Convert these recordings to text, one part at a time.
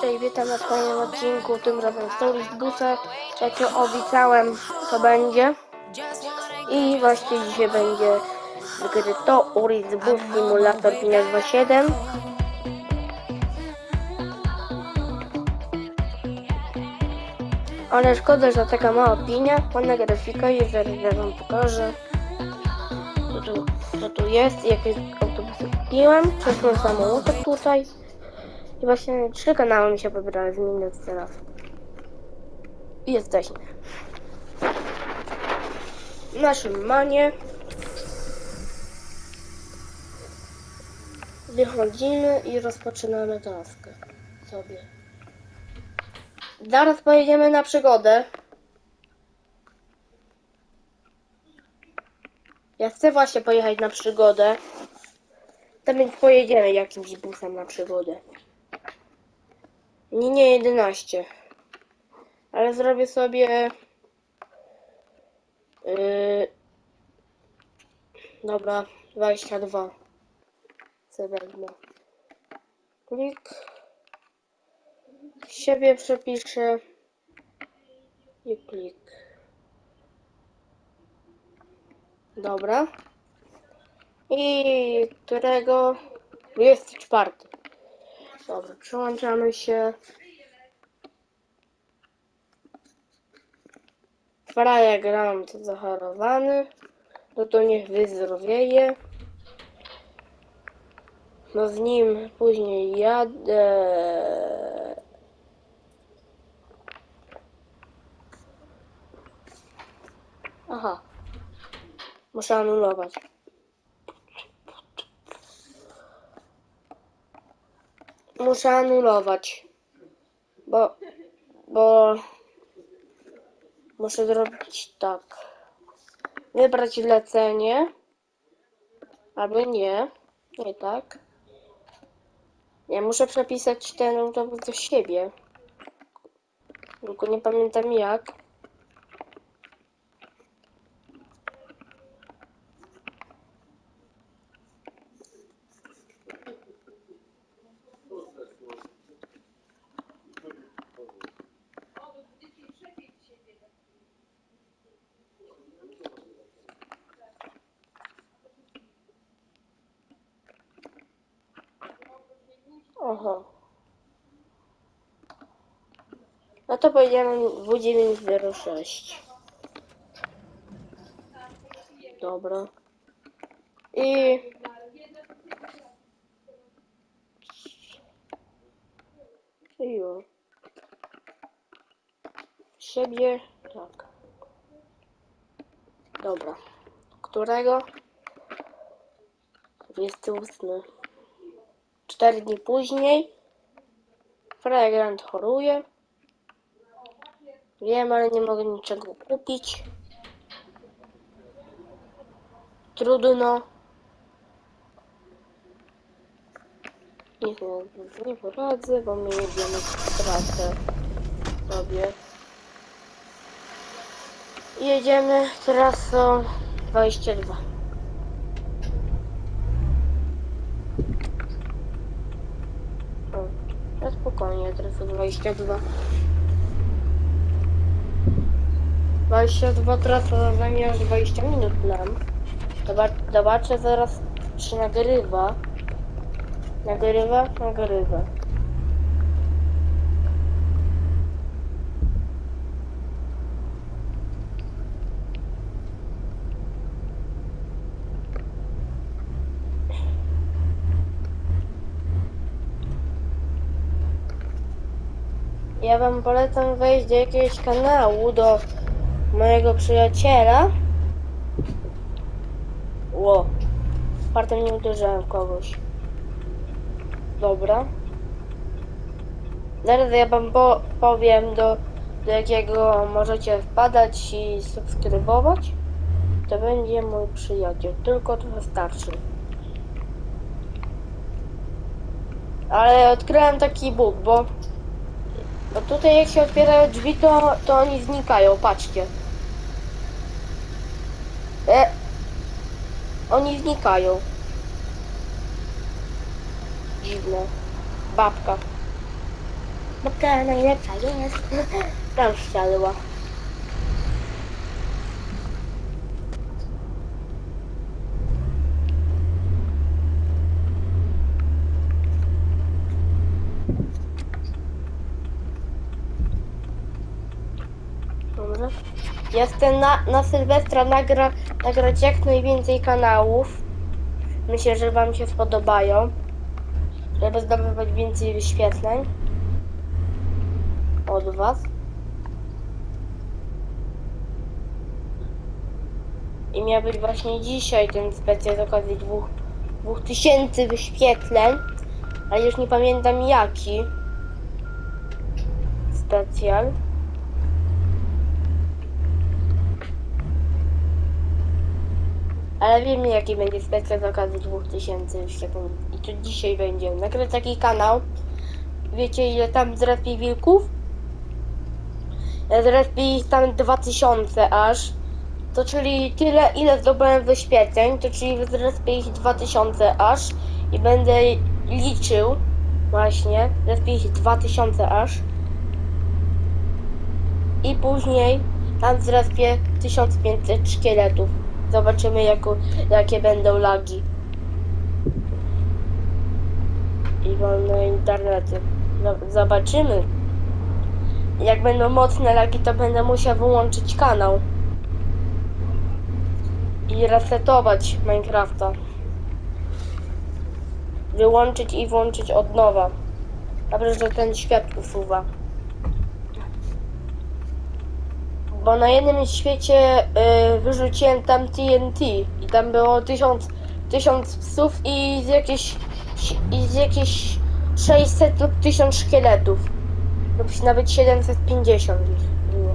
Cześć, witam na kolejnym odcinku, tym razem Stories Busa. Jak to obiecałem, to będzie. I właśnie dzisiaj będzie gry to Uri z Bus Simulator 527. Ale szkoda, że taka mała opinia. Ładna grafika i zaraz ja wam pokażę. Co tu, co tu jest, jakie autobusy kupiłem. Przeszłem samolotek tutaj. I właśnie trzy kanały mi się pobrały z minut teraz. I jesteśmy. W naszym manie. Wychodzimy i rozpoczynamy taskę sobie. Zaraz pojedziemy na przygodę. Ja chcę właśnie pojechać na przygodę. To więc pojedziemy jakimś busem na przygodę. Nie, nie 11. Ale zrobię sobie. Yy, dobra, 22. Co wezmę. Klik. Siebie przepiszę. I klik. Dobra. I którego? 24. Dobra, przyłączamy się. Fragrant zachorowany. No to niech wyzdrowieje. No z nim później jadę. Aha. Muszę anulować. Muszę anulować. Bo... Bo... Muszę zrobić tak. Wybrać lecenie. Albo nie. Nie tak. Ja muszę przepisać ten autobus do siebie. Tylko nie pamiętam jak. Oho. No to pojedziemy W906. Dobra. I... Już. Siebie, tak. Dobra. Którego? 28. Cztery dni później Fragrant choruje. Wiem, ale nie mogę niczego kupić. Trudno. Nie, nie poradzę, bo my jedziemy w trasę sobie. Jedziemy trasą 22. O, na spokojnie, trasa 22. 22 trasa zajmie aż 20 minut nam. Zobac- Zobaczę zaraz, czy nagrywa. Nagrywa? Nagrywa. Ja wam polecam wejść do jakiegoś kanału, do mojego przyjaciela. Ło. Partem nie uderzyłem kogoś. Dobra. Zaraz ja wam po powiem do, do jakiego możecie wpadać i subskrybować. To będzie mój przyjaciel, tylko trochę starszy. Ale odkryłem taki bóg, bo bo tutaj jak się otwierają drzwi, to, to oni znikają, patrzcie. E, oni znikają. Dziwne. Babka. Babka najlepsza jest. Tam ściadła. Dobra. Jestem na, na Sylwestra nagra, nagrać jak najwięcej kanałów. Myślę, że Wam się spodobają. Żeby zdobywać więcej wyświetleń od Was. I miał być właśnie dzisiaj ten specjal z okazji dwóch, dwóch tysięcy wyświetleń, ale już nie pamiętam jaki specjal. Ale wiem jaki będzie specjal z okazji 2000 wyświetleń. I to dzisiaj będzie. Nagrać taki kanał. Wiecie ile tam zrespię wilków? Zrespię ich tam 2000 aż. To czyli tyle ile zdobyłem wyświetleń, to czyli zrespię ich 2000 aż. I będę liczył właśnie. Zrespię ich 2000 aż. I później tam zrespię 1500 szkieletów. Zobaczymy jako, jakie będą lagi. I wolne internety. Zo- Zobaczymy. Jak będą mocne lagi, to będę musiał wyłączyć kanał. I resetować Minecrafta. Wyłączyć i włączyć od nowa. Dobrze, że ten świat usuwa. Bo na jednym świecie y, wyrzuciłem tam TNT i tam było tysiąc, tysiąc psów i z jakieś i z jakieś 600 lub 1000 szkieletów. Lub nawet 750 ich było.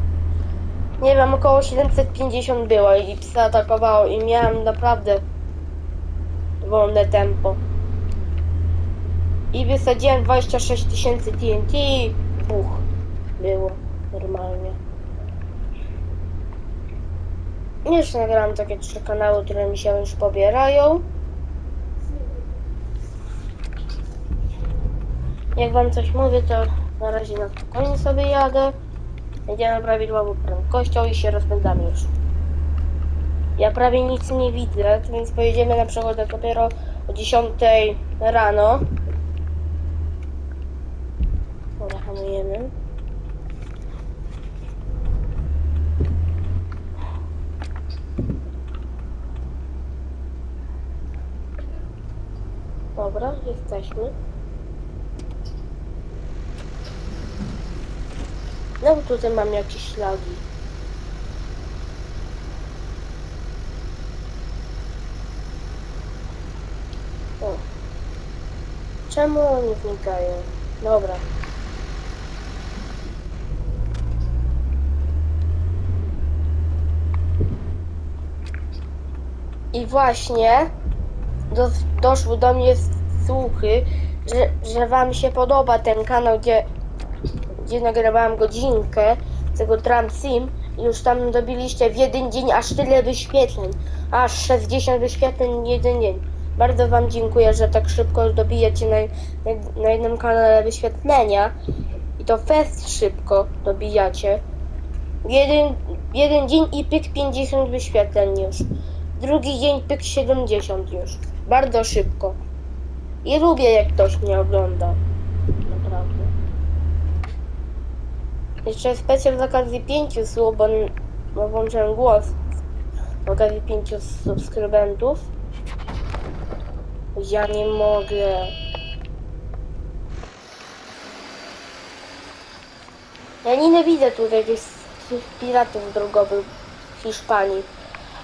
Nie wiem, około 750 było i psy atakowało i miałem naprawdę wolne tempo. I wysadziłem 26 tysięcy TNT i buch. Było normalnie. Jeszcze nagrałam takie trzy kanały, które mi się już pobierają. Jak wam coś mówię, to na razie na spokojnie sobie jadę. Jedziemy prawidłową prędkością i się rozpędzamy już. Ja prawie nic nie widzę, więc pojedziemy na przykład dopiero o 10 rano. Dobra, hamujemy. Dobra, jesteśmy. No tutaj mam jakieś ślagi. O. Czemu oni znikają? Dobra. I właśnie do, doszły do mnie słuchy, że, że wam się podoba ten kanał, gdzie, gdzie nagrywałam godzinkę tego Tram Sim i już tam dobiliście w jeden dzień aż tyle wyświetleń. Aż 60 wyświetleń w jeden dzień. Bardzo wam dziękuję, że tak szybko dobijacie na, na, na jednym kanale wyświetlenia. I to fest szybko dobijacie. Jeden, jeden dzień i pyk 50 wyświetleń już. Drugi dzień pyk 70 już. Bardzo szybko. I lubię jak ktoś mnie ogląda. Naprawdę. Jeszcze specjal z okazji 5 słów, bo, bo włączyłem głos. Z okazji 5 subskrybentów. Ja nie mogę. Ja nienawidzę tutaj tych, tych piratów drogowych w Hiszpanii.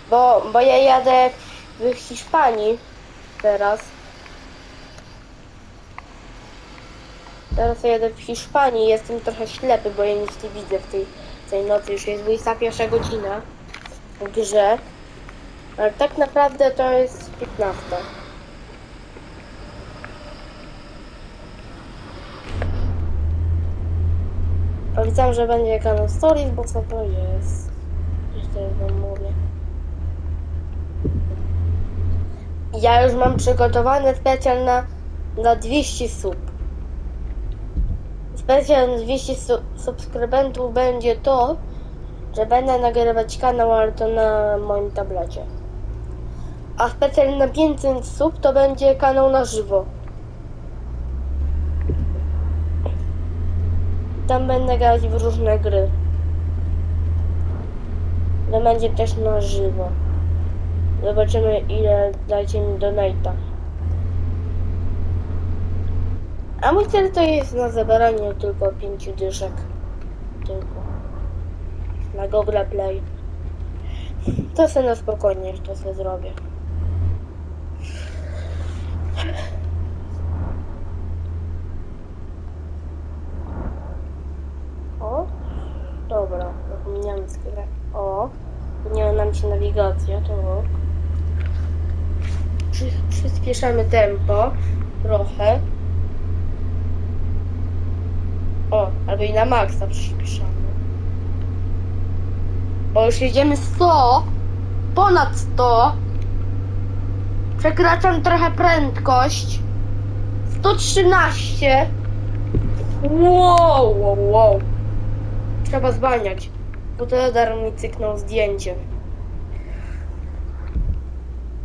Bo, bo ja jadę w Hiszpanii teraz. Teraz jadę w Hiszpanii jestem trochę ślepy, bo ja nic nie widzę w tej, tej nocy. Już jest 21 godzina w grze. Ale tak naprawdę to jest 15. Obiecałam, że będzie kanał Stories, bo co to jest? Jeszcze wam mówię. Ja już mam przygotowany specjal na, na 200 sub. Specjal 200 su subskrybentów będzie to, że będę nagrywać kanał, ale to na moim tablecie. A specjal na 500 sub to będzie kanał na żywo. Tam będę grać w różne gry. To będzie też na żywo. Zobaczymy ile dajcie mi donate'a. A mój cel to jest na zabranie tylko pięciu dyszek. Tylko. Na Google Play. To sobie na spokojnie, to sobie zrobię. O, dobra, zapomniałem skórę. O, zmieniła nam się nawigacja, to Przy, przyspieszamy tempo trochę. O, albo i na maksa przyspieszamy. Bo już jedziemy 100, ponad 100. Przekraczam trochę prędkość. 113. Wow, wow, wow. Trzeba zwalniać, bo to radar mi cyknął zdjęciem.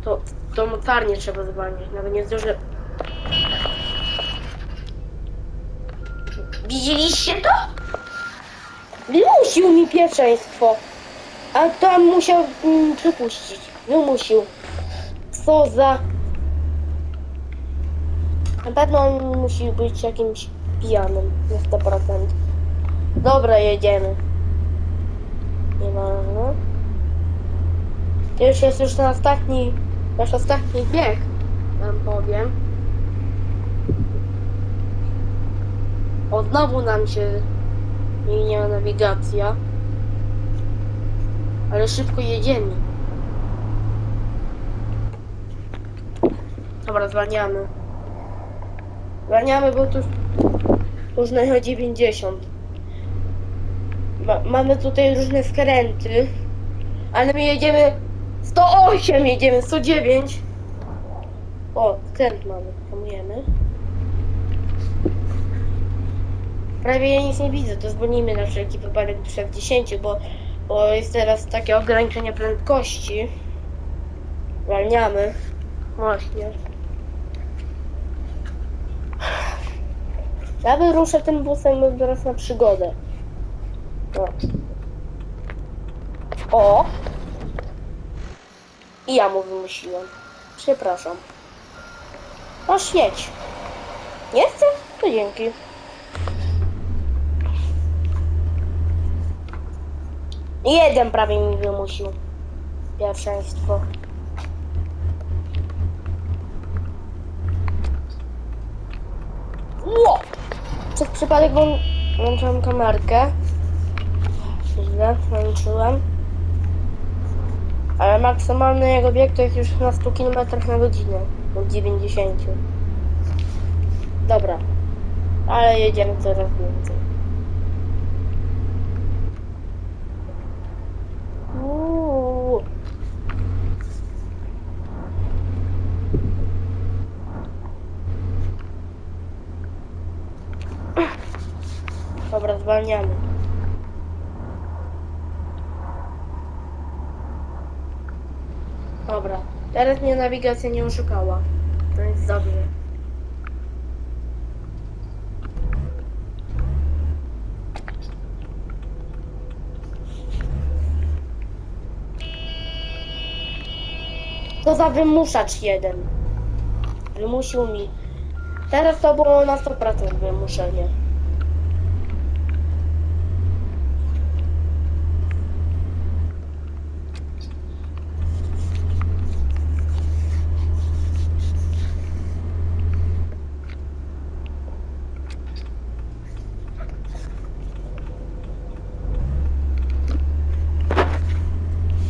To, to mocarnie trzeba zwalniać, nawet nie zdążę. Widzieliście to? Wymusił mi pierwszeństwo. A kto musiał mm, przypuścić? Wymusił. Co za... Na pewno on musi być jakimś pijanym na 100%. Dobra, jedziemy. Nieważne. To już jest już na ostatni, nasz ostatni bieg, wam powiem. O, znowu nam się zmieniła nawigacja. Ale szybko jedziemy. Dobra, zwalniamy. Zwalniamy, bo tu już na 90. Ma, mamy tutaj różne skręty, ale my jedziemy 108, jedziemy 109. O, skręt mamy, hamujemy. Prawie ja nic nie widzę, to zwolnijmy na wszelki wypadek do 60, bo, bo jest teraz takie ograniczenie prędkości. Zwalniamy. Właśnie. Ja wyruszę tym busem teraz na przygodę. O. o! I ja mu wymyśliłem. Przepraszam. No świeć. Nie chcę? To dzięki. Jeden prawie mi wymusił. Pierwszeństwo. Ło! Przez przypadek włą- włączyłem kamerkę. Źle włączyłem. Ale maksymalny jego bieg to jest już na 100 km na godzinę. Od 90. Dobra. Ale jedziemy coraz więcej. Uuu. Dobra, zwalniamy. Dobra, teraz mnie nawigacja nie oszukała. To jest dobrze. To za wymuszacz jeden. Wymusił mi. Teraz to było na 100% wymuszenie.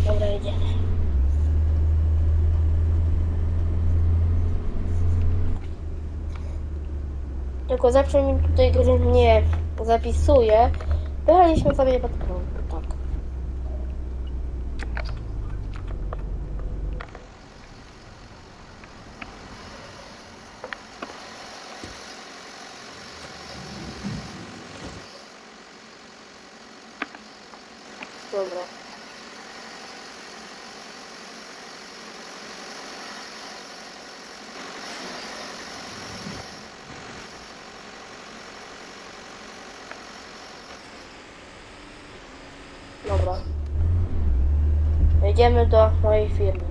Dobra, jedziemy. Tylko zawsze mi tutaj nie zapisuje. Wyjechaliśmy sobie pod prąd, tak. Dobra. Dobra. Jedziemy do mojej firmy.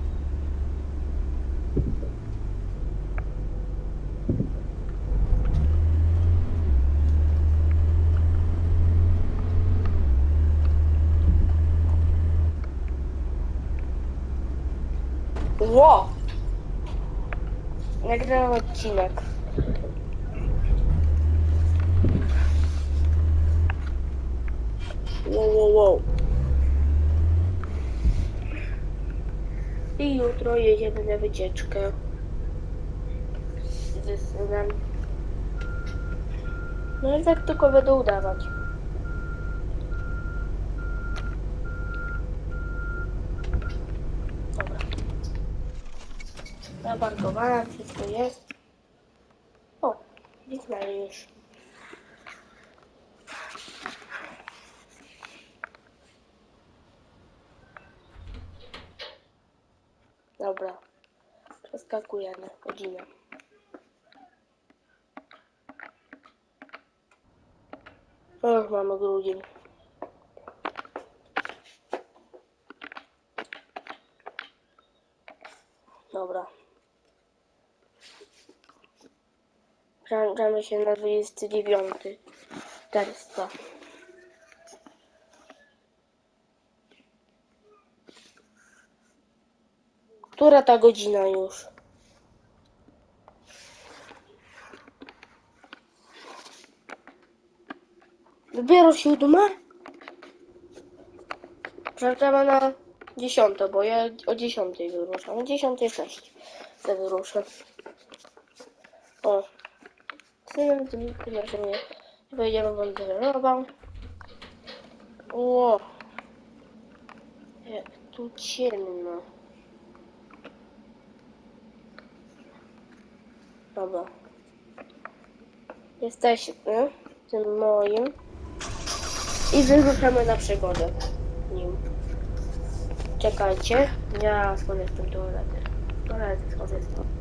Ło! Nagrałem odcinek. Wow, wow, wow. I jutro jedziemy na wycieczkę ze synem. No i tak tylko będę udawać. Dobra. Zaparkowana, wszystko jest. O, widzimy już. Dobra. Przeskakujemy godzinę. O, już mamy grudzień. Dobra. Przełączamy się na 29 czerwca. Która ta godzina już? Dopiero siódma? Przełączamy na dziesiątą, bo ja o dziesiątej wyruszam. O dziesiątej sześć to wyruszę. O. Synem tym pierwszym nie wejdziemy w Wędrową. O. Jak tu ciemno. Dobra. Jesteśmy w tym moim. I wyruszamy na przygodę nim. Czekajcie, ja schodzę z tym toalety. Toalety schodzę z tym.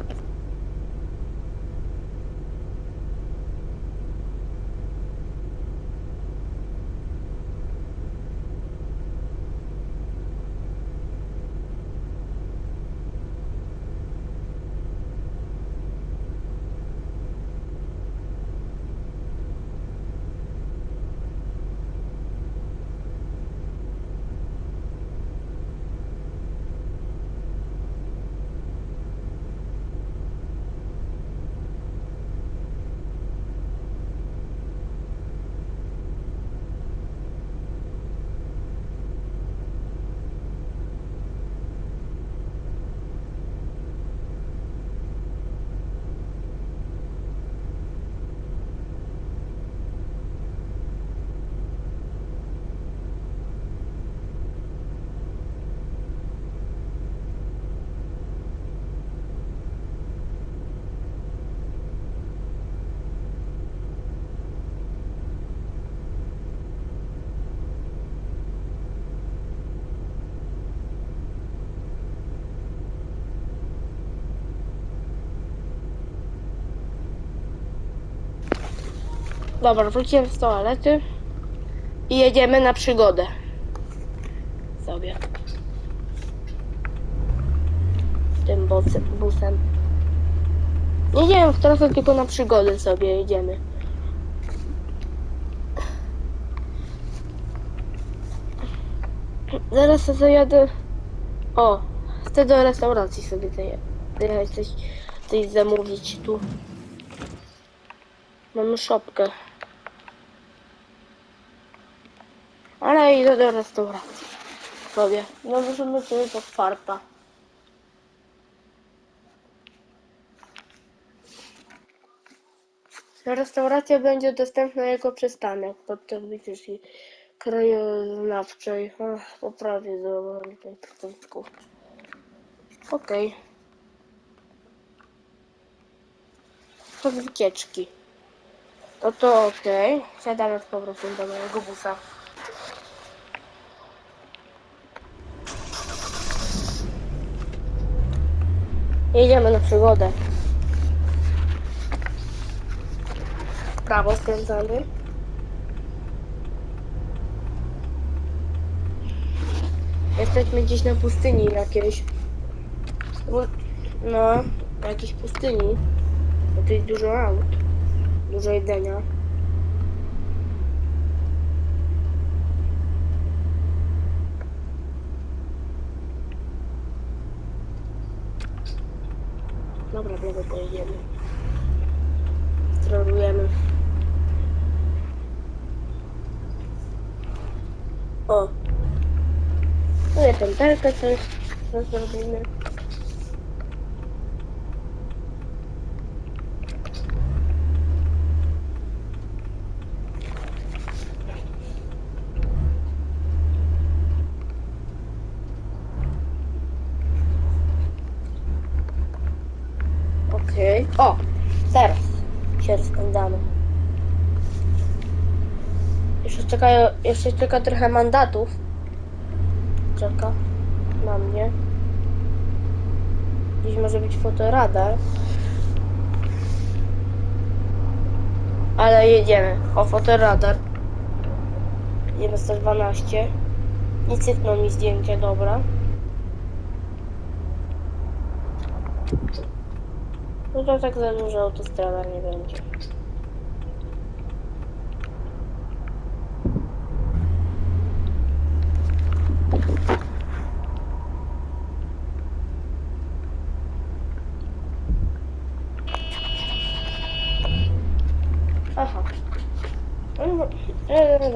Dobra, wróciłem z toalety i jedziemy na przygodę. Sobie. Tym busem. busem. Nie jedziemy w trasę, tylko na przygodę sobie jedziemy. Zaraz sobie zajadę. O, chcę do restauracji sobie zaje- zajechać coś, coś zamówić tu. Mamy szopkę. Idę do restauracji. Sobie. No możemy sobie pod farta. Restauracja będzie dostępna jako przystanek podczas wycieczki krajoznawczej. Ach, poprawię zrobię tutaj początku. Okej. Pod wycieczki. No to okej. Siadamy z powrotem do mojego busa. Jedziemy na przygodę. Prawo skręcamy. Jesteśmy gdzieś na pustyni jakiejś. No, na jakiejś pustyni. Bo tu jest dużo aut. Dużo jedzenia. Dobra, w lewo pojedziemy. Sterujemy. O! Tu jest pętelkę coś, co zrobimy. Okej. O! Teraz się rozpędzamy. Jeszcze czeka, jeszcze czeka trochę mandatów. Czeka na mnie. Gdzieś może być fotoradar. Ale jedziemy. O, fotoradar. Jedziemy 112. Nie cypną mi zdjęcie, dobra. No to tak za dużo autostrada nie będzie. Aha. No,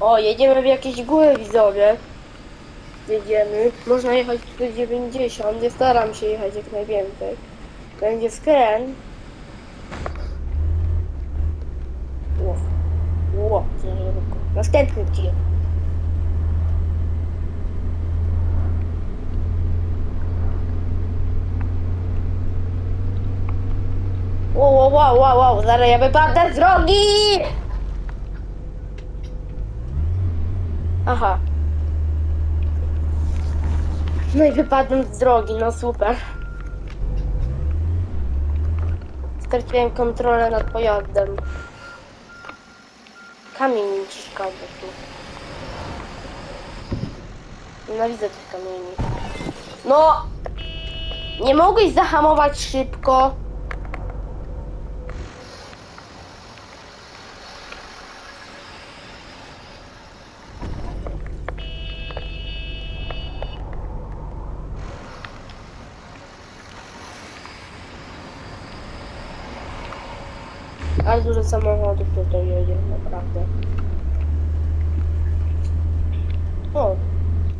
O, jedziemy w jakieś góry widzowie. Jedziemy. Można jechać tylko 90. Ja staram się jechać jak najwięcej. Będzie skręt. Ło. Ło. Następny tir. Wow, wow, wow, wow, zaraz ja z drogi! Aha. No i wypadłem z drogi, no super. Straciłem kontrolę nad pojazdem. Kamień mi ciskał tu. Nienawidzę tych kamieni. No! Nie mogłeś zahamować szybko. Dużo samochodów tutaj jedzie, naprawdę. O,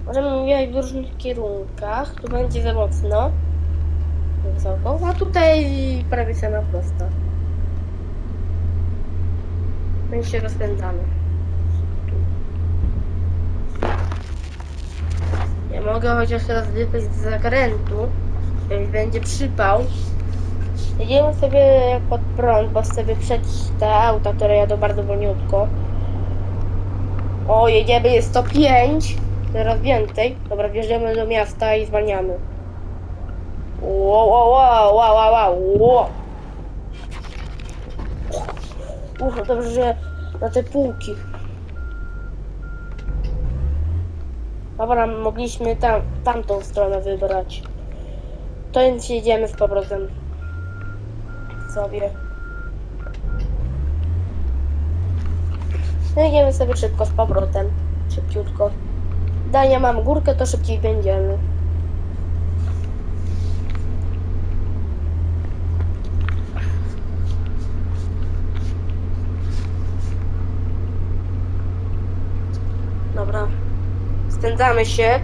możemy jechać w różnych kierunkach. Tu będzie za mocno. Wysoko, a tutaj prawie sama prosta. My się rozpędzamy. Ja mogę chociaż teraz wypaść z zakrętu, będzie przypał. Jedziemy sobie pod prąd, bo chcę wyprzeć te auta, które jadą bardzo wolniutko. O, jedziemy, jest 105. Teraz więcej. Dobra, wjeżdżamy do miasta i zwalniamy. Wow, wow, wow, wow, wow, wow, wow. Uch, dobrze, że na te półki. Dobra, mogliśmy tam, tamtą stronę wybrać. To więc jedziemy z powrotem widzowie. No Biegniemy sobie szybko z powrotem. Szybciutko. Dania mam górkę, to szybciej będziemy. Dobra. Stędzamy się.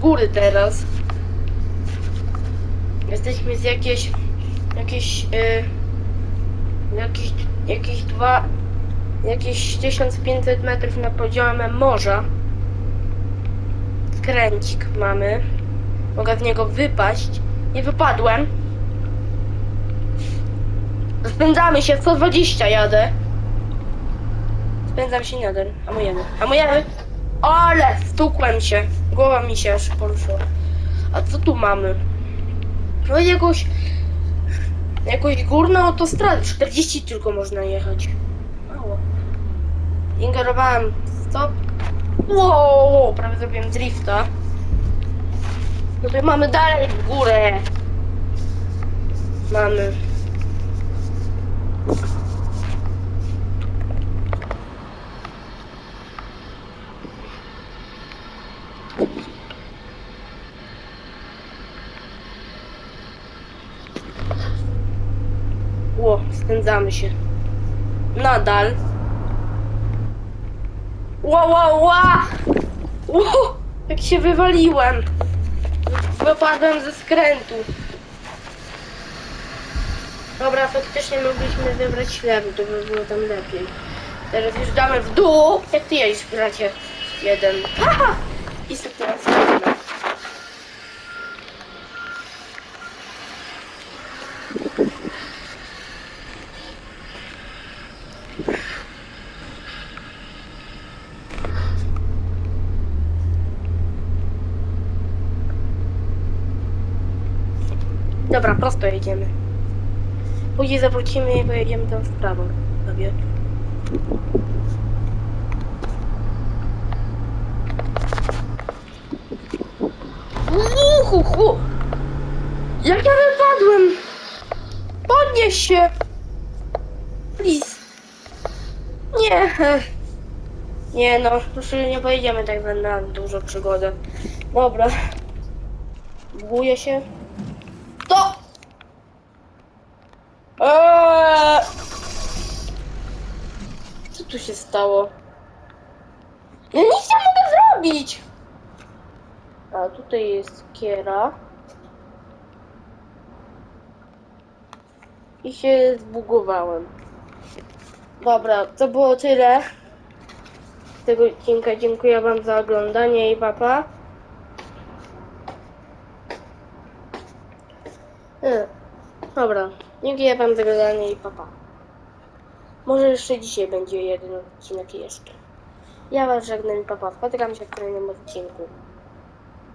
Góry teraz. Jesteśmy z jakieś... Jakieś... Yy, jakieś... Jakieś dwa... Jakieś 1500 metrów nad poziomem morza. Skręcik mamy. Mogę w niego wypaść. Nie wypadłem. Spędzamy się, 120 jadę. Spędzam się nadal. Hamujemy. Hamujemy. Ale stukłem się. Głowa mi się aż poruszyła. A co tu mamy? No jakąś... Jakąś górną autostradę. 40 tylko można jechać. Mało. Ingerowałem stop. Wow, prawie zrobiłem drifta. No to mamy dalej w górę. Mamy. Ło, spędzamy się. Nadal. Ła, ła, ła! Ło, jak się wywaliłem. Wypadłem ze skrętu. Dobra, faktycznie mogliśmy wybrać lewy, to by było tam lepiej. Teraz już damy w dół. Jak ty jedziesz, bracie? Jeden. I sobie teraz jedziemy. Dobra, prosto jedziemy. Później zawrócimy i pojedziemy tam w prawo. Sobie. Uhuhu! Jak ja wypadłem! Podnieś się! Please. Nie. Nie no, już nie pojedziemy tak na- dużo przygodę. Dobra. Buguję się. To! Eee! Co tu się stało? Ja nic nie mogę zrobić! A tutaj jest kiera. I się zbugowałem. Dobra, to było tyle. Z tego odcinka dziękuję wam za oglądanie i papa. E, Dobra, dziękuję wam za oglądanie i papa. Może jeszcze dzisiaj będzie jeden odcinek jeszcze. Ja was żegnam i papa. Spotykam się w kolejnym odcinku.